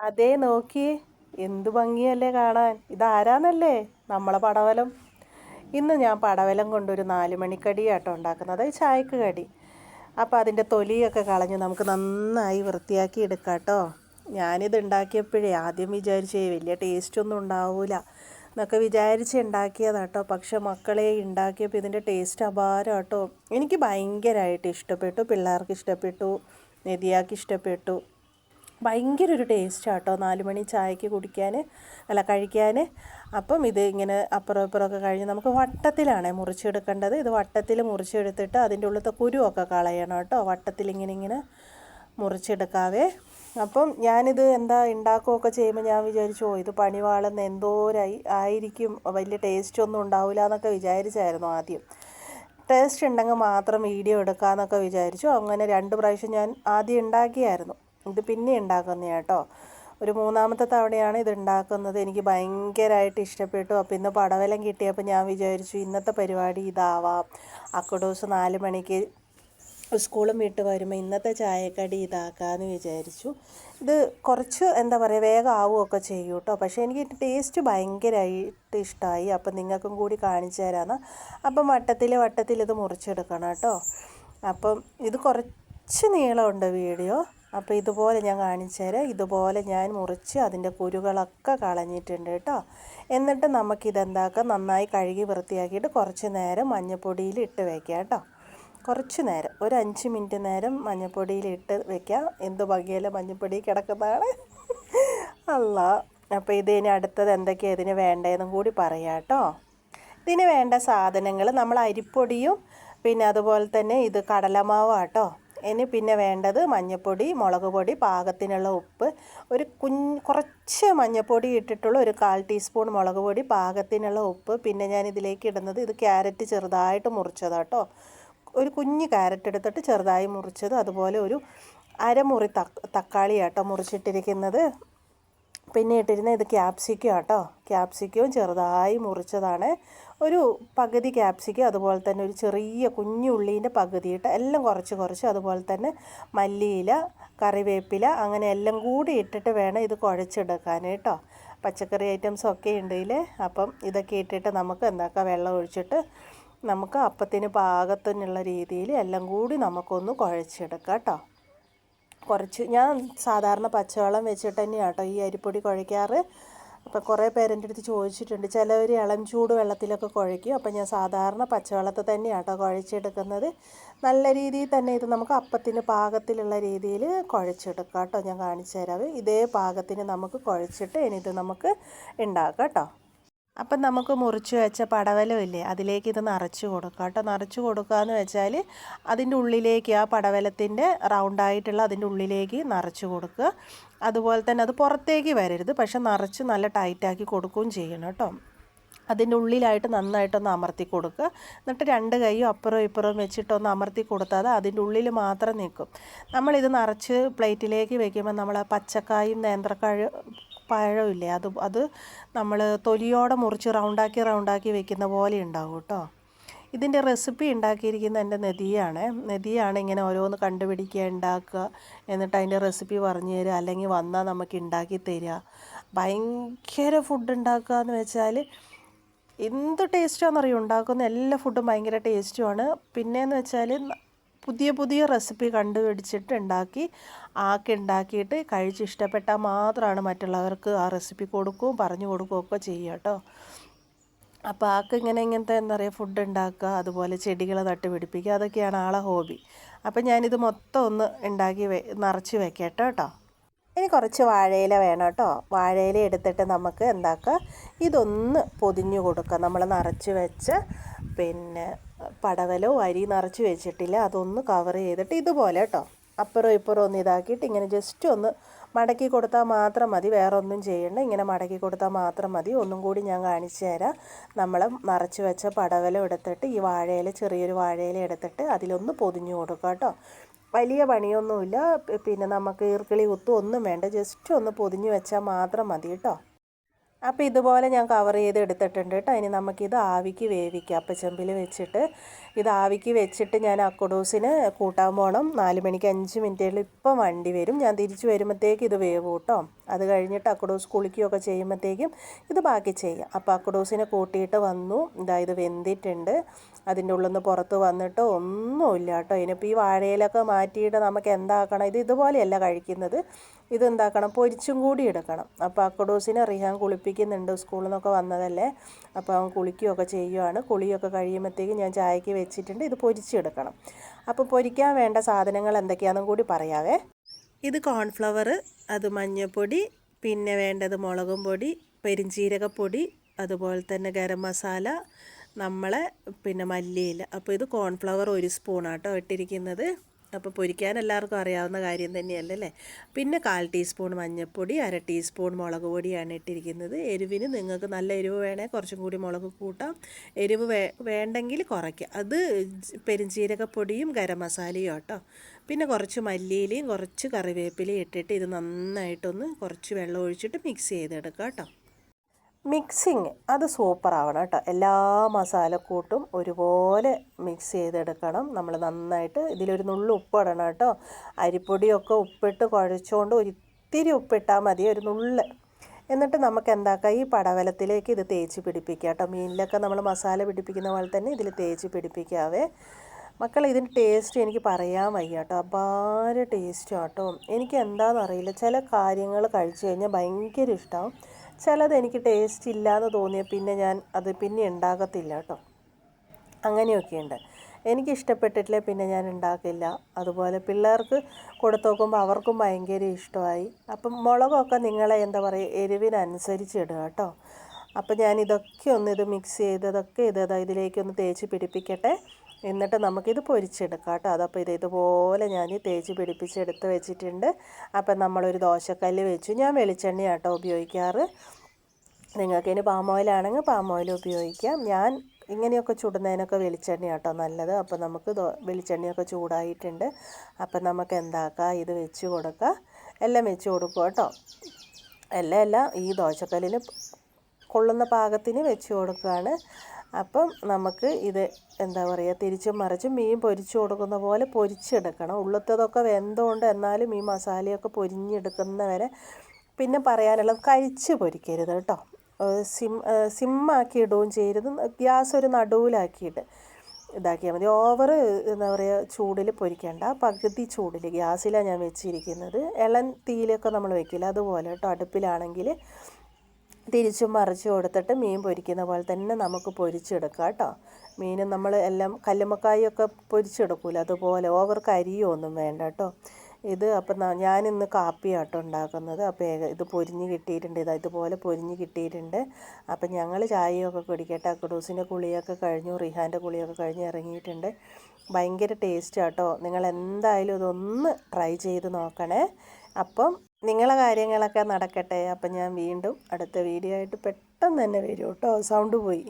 അതേ നോക്കി. എന്ത് ഭംഗിയല്ലേ കാണാൻ. ഇതാരാന്നല്ലേ? നമ്മളെ പടവലം. ഇന്ന് ഞാൻ പടവലം കൊണ്ടൊരു നാല് മണിക്കടി ആട്ടോ ഉണ്ടാക്കുന്നത്. അത് ചായക്ക് കടി. അപ്പോൾ അതിന്റെ തൊലിയൊക്കെ കളഞ്ഞ് നമുക്ക് നന്നായി വൃത്തിയാക്കി എടുക്കാം കേട്ടോ ഞാനിത് ഉണ്ടാക്കിയപ്പോഴേ ആദ്യം വിചാരിച്ചേ വലിയ ടേസ്റ്റൊന്നും ഉണ്ടാവില്ല എന്നൊക്കെ വിചാരിച്ച് ഉണ്ടാക്കിയതാട്ടോ. പക്ഷെ മക്കളെ ഉണ്ടാക്കിയപ്പോൾ ഇതിന്റെ ടേസ്റ്റ് അപാരം കേട്ടോ എനിക്ക് ഭയങ്കരമായിട്ട് ഇഷ്ടപ്പെട്ടു. പിള്ളേർക്ക് ഇഷ്ടപ്പെട്ടു. നെതിയാക്ക് ഇഷ്ടപ്പെട്ടു. ഭയങ്കര ഒരു ടേസ്റ്റാണ് കേട്ടോ നാല് മണി ചായക്ക് കുടിക്കാൻ അല്ല കഴിക്കാൻ. അപ്പം ഇത് ഇങ്ങനെ അപ്പുറം ഇപ്പുറമൊക്കെ കഴിഞ്ഞ് നമുക്ക് വട്ടത്തിലാണ് മുറിച്ചെടുക്കേണ്ടത്. ഇത് വട്ടത്തിൽ മുറിച്ചെടുത്തിട്ട് അതിന്റെ ഉള്ളിലത്തെ കുരുവൊക്കെ കളയണം കേട്ടോ. വട്ടത്തിൽ ഇങ്ങനെ ഇങ്ങനെ മുറിച്ചെടുക്കാവേ. അപ്പം ഞാനിത് എന്താ ഉണ്ടാക്കുകയൊക്കെ ചെയ്യുമ്പോൾ ഞാൻ വിചാരിച്ചു ഓ ഇത് പണിവാളെന്ന് എന്തോരായി ആയിരിക്കും വലിയ ടേസ്റ്റ് ഒന്നും ഉണ്ടാവില്ല എന്നൊക്കെ വിചാരിച്ചായിരുന്നു ആദ്യം. ടേസ്റ്റ് ഉണ്ടെങ്കിൽ മാത്രം വീഡിയോ എടുക്കാമെന്നൊക്കെ വിചാരിച്ചു. അങ്ങനെ രണ്ട് പ്രാവശ്യം ഞാൻ ആദ്യം ഉണ്ടാക്കിയായിരുന്നു. ഇത് പിന്നെ ഉണ്ടാക്കുന്ന കേട്ടോ. ഒരു മൂന്നാമത്തെ തവണയാണ് ഇത് ഉണ്ടാക്കുന്നത്. എനിക്ക് ഭയങ്കരമായിട്ട് ഇഷ്ടപ്പെട്ടു. അപ്പോൾ ഇന്ന് പടവലം കിട്ടിയപ്പോൾ ഞാൻ വിചാരിച്ചു ഇന്നത്തെ പരിപാടി ഇതാവാം. അക്കഡോസ് നാല് മണിക്ക് സ്കൂളും വിട്ട് വരുമ്പോൾ ഇന്നത്തെ ചായക്കടി ഇതാക്കാമെന്ന് വിചാരിച്ചു. ഇത് കുറച്ച് എന്താ പറയുക വേഗം ആവുകയൊക്കെ ചെയ്യും കേട്ടോ. പക്ഷേ എനിക്ക് ടേസ്റ്റ് ഭയങ്കരമായിട്ട് ഇഷ്ടമായി അപ്പം നിങ്ങൾക്കും കൂടി കാണിച്ചു തരാമെന്ന് അപ്പം വട്ടത്തിൽ വട്ടത്തിൽ ഇത് മുറിച്ചെടുക്കണം കേട്ടോ. അപ്പം ഇത് കുറച്ച് നീളമുണ്ട് വീഡിയോ. അപ്പോൾ ഇതുപോലെ ഞാൻ കാണിച്ചു ഇതുപോലെ ഞാൻ മുറിച്ച് അതിന്റെ കുരുകളൊക്കെ കളഞ്ഞിട്ടുണ്ട് കേട്ടോ. എന്നിട്ട് നമുക്കിതെന്താക്കാം? നന്നായി കഴുകി വൃത്തിയാക്കിയിട്ട് കുറച്ച് നേരം മഞ്ഞൾപ്പൊടിയിൽ ഇട്ട് വയ്ക്കാം കേട്ടോ. കുറച്ച് നേരം. ഒരു അഞ്ച് മിനിറ്റ് നേരം മഞ്ഞൾപ്പൊടിയിൽ ഇട്ട് വെക്കാം. എന്ത് ഭംഗിയല്ല മഞ്ഞൾപ്പൊടി കിടക്കുന്നതാണ്. അല്ല അപ്പോൾ ഇതിന് അടുത്തത് എന്തൊക്കെയാണ് ഇതിന് വേണ്ടതെന്നും കൂടി പറയാം കേട്ടോ. ഇതിന് വേണ്ട സാധനങ്ങൾ നമ്മൾ അരിപ്പൊടിയും പിന്നെ അതുപോലെ തന്നെ ഇത് കടലമാവാട്ടോ ഇനി പിന്നെ വേണ്ടത് മഞ്ഞൾപ്പൊടി മുളക് പൊടി പാകത്തിനുള്ള ഉപ്പ്. ഒരു കുഞ്ഞ് കുറച്ച് മഞ്ഞൾപ്പൊടി ഇട്ടിട്ടുള്ള ഒരു കാൽ ടീസ്പൂൺ മുളക് പൊടി പാകത്തിനുള്ള ഉപ്പ്. പിന്നെ ഞാൻ ഇതിലേക്ക് ഇടുന്നത് ഇത് ക്യാരറ്റ് ചെറുതായിട്ട് മുറിച്ചതാട്ടോ. ഒരു കുഞ്ഞ് ക്യാരറ്റ് എടുത്തിട്ട് ചെറുതായി മുറിച്ചത്. അതുപോലെ ഒരു അരമുറി തക്കാളി ആട്ടോ മുറിച്ചിട്ടിരിക്കുന്നത്. പിന്നെ ഇട്ടിരുന്ന ഇത് ക്യാപ്സിക്കം കേട്ടോ ക്യാപ്സിക്കവും ചെറുതായി മുറിച്ചതാണ്. ഒരു പകുതി ക്യാപ്സിക്കം അതുപോലെ തന്നെ ഒരു ചെറിയ കുഞ്ഞുള്ളീന്റെ പകുതി ഇട്ട് എല്ലാം കുറച്ച് കുറച്ച് അതുപോലെ തന്നെ മല്ലിയില കറിവേപ്പില അങ്ങനെ എല്ലാം കൂടി ഇട്ടിട്ട് വേണം ഇത് കുഴച്ചെടുക്കാൻ കേട്ടോ. പച്ചക്കറി ഐറ്റംസ് ഒക്കെ ഉണ്ട് അപ്പം ഇതൊക്കെ ഇട്ടിട്ട് നമുക്ക് എന്താക്കാം? വെള്ളം ഒഴിച്ചിട്ട് നമുക്ക് അപ്പത്തിന് പാകത്തിനുള്ള രീതിയിൽ എല്ലാം കൂടി നമുക്കൊന്ന് കുഴച്ചെടുക്കാം കേട്ടോ. കുറച്ച് ഞാൻ സാധാരണ പച്ചവെള്ളം വെച്ചിട്ട് തന്നെയാണ് കേട്ടോ ഈ അരിപ്പൊടി കുഴയ്ക്കാറ്. അപ്പോൾ കുറേ പേരെന്റെ അടുത്ത് ചോദിച്ചിട്ടുണ്ട് ചിലവർ ഇളം ചൂട് വെള്ളത്തിലൊക്കെ കുഴയ്ക്കും. അപ്പോൾ ഞാൻ സാധാരണ പച്ചവെള്ളത്തിൽ തന്നെയാണ് കേട്ടോ കുഴച്ചെടുക്കുന്നത്. നല്ല രീതിയിൽ തന്നെ ഇത് നമുക്ക് അപ്പത്തിന് പാകത്തിലുള്ള രീതിയിൽ കുഴച്ചെടുക്കാം കേട്ടോ ഞാൻ കാണിച്ചു തരാം ഇതേ പാകത്തിന് നമുക്ക് കുഴച്ചിട്ട് ഇനി ഇത് നമുക്ക് ഉണ്ടാക്കാം കേട്ടോ. അപ്പം നമുക്ക് മുറിച്ച് വെച്ച പടവലമില്ലേ അതിലേക്ക് ഇത് നിറച്ച് കൊടുക്കുക കേട്ടോ നിറച്ച് കൊടുക്കുക എന്ന് വെച്ചാൽ അതിന്റെ ഉള്ളിലേക്ക് ആ പടവലത്തിന്റെ റൗണ്ടായിട്ടുള്ള അതിന്റെ ഉള്ളിലേക്ക് നിറച്ച് കൊടുക്കുക. അതുപോലെ തന്നെ അത് പുറത്തേക്ക് വരരുത് പക്ഷെ നിറച്ച് നല്ല ടൈറ്റാക്കി കൊടുക്കുകയും ചെയ്യണം കേട്ടോ. അതിന്റെ ഉള്ളിലായിട്ട് നന്നായിട്ടൊന്ന് അമർത്തി കൊടുക്കുക. എന്നിട്ട് രണ്ട് കൈയും അപ്പുറവും ഇപ്പുറവും വെച്ചിട്ടൊന്ന് അമർത്തി കൊടുത്താൽ അതിന്റെ ഉള്ളിൽ മാത്രം നിൽക്കും. നമ്മളിത് നിറച്ച് പ്ലേറ്റിലേക്ക് വെക്കുമ്പോൾ നമ്മൾ പച്ചക്കായും നേന്ത്രക്കായ പഴമില്ലേ? അത് അത് നമ്മൾ തൊലിയോടെ മുറിച്ച് റൗണ്ടാക്കി റൗണ്ടാക്കി വെക്കുന്ന പോലെ ഉണ്ടാവും കേട്ടോ. ഇതിന്റെ റെസിപ്പി ഉണ്ടാക്കിയിരിക്കുന്ന എന്റെ നദിയാണ്. നദിയാണ് ഇങ്ങനെ ഓരോന്ന് കണ്ടുപിടിക്കുക ഉണ്ടാക്കുക എന്നിട്ട് അതിന്റെ റെസിപ്പി പറഞ്ഞു തരിക അല്ലെങ്കിൽ വന്നാൽ നമുക്ക് ഉണ്ടാക്കി തരിക. ഭയങ്കര ഫുഡ് ഉണ്ടാക്കുക എന്ന് വെച്ചാൽ എന്ത് ടേസ്റ്റാണെന്നറിയോ ഉണ്ടാക്കുന്ന എല്ലാ ഫുഡും ഭയങ്കര ടേസ്റ്റുമാണ് പിന്നെയെന്ന് വെച്ചാൽ പുതിയ പുതിയ റെസിപ്പി കണ്ടുപിടിച്ചിട്ട് ഉണ്ടാക്കി ആക്കി ഉണ്ടാക്കിയിട്ട് കഴിച്ച് ഇഷ്ടപ്പെട്ടാൽ മാത്രമാണ് മറ്റുള്ളവർക്ക് ആ റെസിപ്പി കൊടുക്കുകയും പറഞ്ഞു കൊടുക്കുകയും ഒക്കെ ചെയ്യുക കേട്ടോ. അപ്പോൾ ആൾക്ക് ഇങ്ങനെ ഇങ്ങനത്തെ എന്താ പറയുക ഫുഡ് ഉണ്ടാക്കുക അതുപോലെ ചെടികൾ നട്ടുപിടിപ്പിക്കുക അതൊക്കെയാണ് ആളെ ഹോബി അപ്പം ഞാനിത് മൊത്തം ഒന്ന് ഉണ്ടാക്കി വെ നിറച്ച് വെക്കട്ടോ കേട്ടോ. ഇനി കുറച്ച് വാഴയില വേണം കേട്ടോ. വാഴയില എടുത്തിട്ട് നമുക്ക് എന്താക്കുക? ഇതൊന്ന് പൊതിഞ്ഞു കൊടുക്കുക. നമ്മൾ നിറച്ച് വെച്ച് പിന്നെ പടവലോ അരി നിറച്ച് വെച്ചിട്ടില്ല. അതൊന്ന് കവർ ചെയ്തിട്ട് ഇതുപോലെ കേട്ടോ. അപ്പുറം ഇപ്പുറം ഒന്ന് ഇതാക്കിയിട്ട് ഇങ്ങനെ ജസ്റ്റ് ഒന്ന് മടക്കി കൊടുത്താൽ മാത്രം മതി. വേറെ ഒന്നും ചെയ്യണ്ട. ഇങ്ങനെ മടക്കി കൊടുത്താൽ മാത്രം മതി. ഒന്നും കൂടി ഞാൻ കാണിച്ചു തരാം. നമ്മൾ നിറച്ച് വെച്ച പടവലം എടുത്തിട്ട് ഈ വാഴയില ചെറിയൊരു വാഴയില എടുത്തിട്ട് അതിലൊന്ന് പൊതിഞ്ഞു കൊടുക്കുക കേട്ടോ. വലിയ പണിയൊന്നുമില്ല. പിന്നെ നമുക്ക് ഈർക്കിളി കുത്തും ഒന്നും വേണ്ട. ജസ്റ്റ് ഒന്ന് പൊതിഞ്ഞു വെച്ചാൽ മാത്രം മതി കേട്ടോ. അപ്പോൾ ഇതുപോലെ ഞാൻ കവർ ചെയ്ത് എടുത്തിട്ടുണ്ട് കേട്ടോ. ഇനി നമുക്കിത് ആവിക്ക് വേവിക്കാം. അപ്പച്ചമ്പിൽ വെച്ചിട്ട് ഇത് ആവിക്ക് വെച്ചിട്ട് ഞാൻ അക്കുഡൂസിന് കൂട്ടാൻ പോകണം നാല് മണിക്ക് അഞ്ച് മിനിറ്റിൽ ഇപ്പം വണ്ടി വരും. ഞാൻ തിരിച്ചു വരുമ്പോഴത്തേക്ക് ഇത് വേവ് കേട്ടോ. അത് കഴിഞ്ഞിട്ട് അക്കുഡൂസ് കുളിക്കുകയൊക്കെ ചെയ്യുമ്പോഴത്തേക്കും ഇത് ബാക്കി ചെയ്യാം. അപ്പോൾ അക്കുഡൂസിനെ കൂട്ടിയിട്ട് വന്നു. ഇതാ ഇത് വെന്തിട്ടുണ്ട്. അതിന്റെ ഉള്ളിൽ നിന്ന് പുറത്ത് വന്നിട്ട് ഒന്നുമില്ല കേട്ടോ. ഇനിയിപ്പോൾ ഈ വാഴയിലൊക്കെ മാറ്റിയിട്ട് നമുക്ക് എന്താക്കണം? ഇത് ഇതുപോലെയല്ല കഴിക്കുന്നത്. ഇത് എന്താക്കണം? പൊരിച്ചും കൂടി എടുക്കണം. അപ്പോൾ അക്കഡോസിനെ റിഹാൻ കുളിപ്പിക്കുന്നുണ്ട് സ്കൂളിൽ നിന്നൊക്കെ വന്നതല്ലേ? അപ്പോൾ അവൻ കുളിക്കുകയൊക്കെ ചെയ്യുവാണ്. കുളിയൊക്കെ കഴിയുമ്പോഴത്തേക്കും ഞാൻ ചായക്ക് വെച്ചിട്ടുണ്ട്. ഇത് പൊരിച്ചെടുക്കണം അപ്പോൾ പൊരിക്കാൻ വേണ്ട സാധനങ്ങൾ എന്തൊക്കെയാണെന്നും കൂടി പറയാവേ. ഇത് കോൺഫ്ലവർ അത് മഞ്ഞൾപ്പൊടി പിന്നെ വേണ്ടത് മുളകും പൊടി പെരിഞ്ചീരകപ്പൊടി അതുപോലെ തന്നെ ഗരം മസാല നമ്മളെ പിന്നെ മല്ലിയില. അപ്പോൾ ഇത് കോൺഫ്ലവർ ഒരു സ്പൂണാട്ടോ ഇട്ടിരിക്കുന്നത്. അപ്പോൾ പൊരിക്കാൻ എല്ലാവർക്കും അറിയാവുന്ന കാര്യം തന്നെയല്ലേ പിന്നെ കാൽ ടീസ്പൂൺ മഞ്ഞൾപ്പൊടി അര ടീസ്പൂൺ മുളക് പൊടിയാണ് ഇട്ടിരിക്കുന്നത്. എരിവിന് നിങ്ങൾക്ക് നല്ല എരിവ് വേണേൽ കുറച്ചും കൂടി മുളക് കൂട്ടാം. എരിവ് വേ വേണ്ടെങ്കിൽ കുറയ്ക്കുക അത് പെരിഞ്ചീരകപ്പൊടിയും ഗരം മസാലയും കേട്ടോ പിന്നെ കുറച്ച് മല്ലിയിലയും കുറച്ച് കറിവേപ്പിലയും ഇട്ടിട്ട് ഇത് നന്നായിട്ടൊന്ന് കുറച്ച് വെള്ളം ഒഴിച്ചിട്ട് മിക്സ് ചെയ്തെടുക്കാം കേട്ടോ. മിക്സിങ് അത് സൂപ്പർ ആവണം കേട്ടോ. എല്ലാ മസാലക്കൂട്ടും ഒരുപോലെ മിക്സ് ചെയ്തെടുക്കണം. നമ്മൾ നന്നായിട്ട് ഇതിലൊരു നുള്ളു ഉപ്പിടണം കേട്ടോ. അരിപ്പൊടിയൊക്കെ ഉപ്പിട്ട് കുഴച്ചുകൊണ്ട് ഒരിത്തിരി ഉപ്പിട്ടാൽ മതി ഒരു നുള്ള്. എന്നിട്ട് നമുക്ക് എന്താക്കാം? ഈ പടവലത്തിലേക്ക് ഇത് തേച്ച് പിടിപ്പിക്കുക കേട്ടോ. മീനിലൊക്കെ നമ്മൾ മസാല പിടിപ്പിക്കുന്ന പോലെ തന്നെ ഇതിൽ തേച്ച് പിടിപ്പിക്കാവേ. മക്കൾ ഇതിന്റെ ടേസ്റ്റ് എനിക്ക് പറയാൻ വയ്യ കേട്ടോ. അപാര ടേസ്റ്റ് കേട്ടോ. എനിക്ക് എന്താണെന്നറിയില്ല ചില കാര്യങ്ങൾ കഴിച്ചു കഴിഞ്ഞാൽ ഭയങ്കര ഇഷ്ടമാവും ചിലത് എനിക്ക് ടേസ്റ്റ് ഇല്ല എന്ന് തോന്നിയ പിന്നെ ഞാൻ അത് പിന്നെ ഉണ്ടാകത്തില്ല കേട്ടോ. അങ്ങനെയൊക്കെയുണ്ട് എനിക്ക് ഇഷ്ടപ്പെട്ടിട്ടില്ല പിന്നെ ഞാൻ ഉണ്ടാക്കില്ല. അതുപോലെ പിള്ളേർക്ക് കൊടുത്തു നോക്കുമ്പോൾ അവർക്കും ഭയങ്കര ഇഷ്ടമായി. അപ്പം മുളകൊക്കെ നിങ്ങളെ എന്താ പറയുക എരിവിനനുസരിച്ച് ഇടുക കേട്ടോ. അപ്പം ഞാൻ ഇതൊക്കെ ഒന്ന് ഇത് മിക്സ് ചെയ്തതൊക്കെ ഇത് ഇതിലേക്കൊന്ന് തേച്ച് പിടിപ്പിക്കട്ടെ. എന്നിട്ട് നമുക്കിത് പൊരിച്ചെടുക്കാം കേട്ടോ. അതപ്പോൾ ഇത് ഇതുപോലെ ഞാൻ തേച്ച് പിടിപ്പിച്ചെടുത്ത് വെച്ചിട്ടുണ്ട്. അപ്പം നമ്മളൊരു ദോശക്കല്ല് വെച്ചു. ഞാൻ വെളിച്ചെണ്ണ വെളിച്ചെണ്ണയാട്ടോ ഉപയോഗിക്കാറ്. നിങ്ങൾക്ക് ഇനി പാം ഓയിലാണെങ്കിൽ പാം ഓയിൽ ഉപയോഗിക്കാം. ഞാൻ ഇങ്ങനെയൊക്കെ ചുടുന്നതിനൊക്കെ വെളിച്ചെണ്ണ കേട്ടോ നല്ലത്. അപ്പോൾ നമുക്ക് വെളിച്ചെണ്ണയൊക്കെ ചൂടായിട്ടുണ്ട്. അപ്പം നമുക്ക് എന്താക്കാം? ഇത് വെച്ച് കൊടുക്കുക എല്ലാം വെച്ച് കൊടുക്കുക കേട്ടോ. എല്ലാം എല്ലാം ഈ ദോശക്കല്ലിന് കൊള്ളുന്ന പാകത്തിന് വെച്ച് കൊടുക്കുകയാണ്. അപ്പം നമുക്ക് ഇത് എന്താ പറയുക തിരിച്ചും മറിച്ചും മീൻ പൊരിച്ചു കൊടുക്കുന്ന പോലെ പൊരിച്ചെടുക്കണം. ഉള്ളത്തതൊക്കെ വെന്തോണ്ട് എന്നാലും ഈ മസാലയൊക്കെ പൊരിഞ്ഞെടുക്കുന്ന വരെ പിന്നെ പറയാനുള്ളത് കഴിച്ച് പൊരിക്കരുത് കേട്ടോ. സിം സിമ്മാക്കി ഇടുകയും ചെയ്യരുത്. ഗ്യാസ് ഒരു നടുവിലാക്കിയിട്ട് ഇതാക്കിയാൽ മതി. ഓവർ എന്താ പറയുക ചൂടിൽ പൊരിക്കേണ്ട. പകുതി ചൂടിൽ ഗ്യാസിലാണ് ഞാൻ വെച്ചിരിക്കുന്നത്. ഇളം തീയിലൊക്കെ നമ്മൾ വെക്കില്ല. അതുപോലെ കേട്ടോ അടുപ്പിലാണെങ്കിൽ തിരിച്ചും മറിച്ച് കൊടുത്തിട്ട് മീൻ പൊരിക്കുന്ന പോലെ തന്നെ നമുക്ക് പൊരിച്ചെടുക്കാം കേട്ടോ. മീൻ നമ്മൾ എല്ലാം കല്ലുമ്മക്കായൊക്കെ പൊരിച്ചെടുക്കൂല. അതുപോലെ ഓവർ കരിയൊന്നും വേണ്ട കേട്ടോ. ഇത് അപ്പം ഞാനിന്ന് കാപ്പിയാട്ടോ ഉണ്ടാക്കുന്നത്. അപ്പോൾ ഇത് പൊരിഞ്ഞ് കിട്ടിയിട്ടുണ്ട്. ഇതാ ഇതുപോലെ പൊരിഞ്ഞ് കിട്ടിയിട്ടുണ്ട്. അപ്പം ഞങ്ങൾ ചായയൊക്കെ കുടിക്കട്ടെ. അക്കഡൂസിന്റെ കുളിയൊക്കെ കഴിഞ്ഞു. റിഹാന്റെ കുളിയൊക്കെ കഴിഞ്ഞ് ഇറങ്ങിയിട്ടുണ്ട്. ഭയങ്കര ടേസ്റ്റ് ആട്ടോ നിങ്ങൾ എന്തായാലും ഇതൊന്ന് ട്രൈ ചെയ്ത് നോക്കണേ. അപ്പം നിങ്ങളെ കാര്യങ്ങളൊക്കെ നടക്കട്ടെ. അപ്പം ഞാൻ വീണ്ടും അടുത്ത വീഡിയോ ആയിട്ട് പെട്ടെന്ന് തന്നെ വരും കേട്ടോ. സൗണ്ട് പോയി.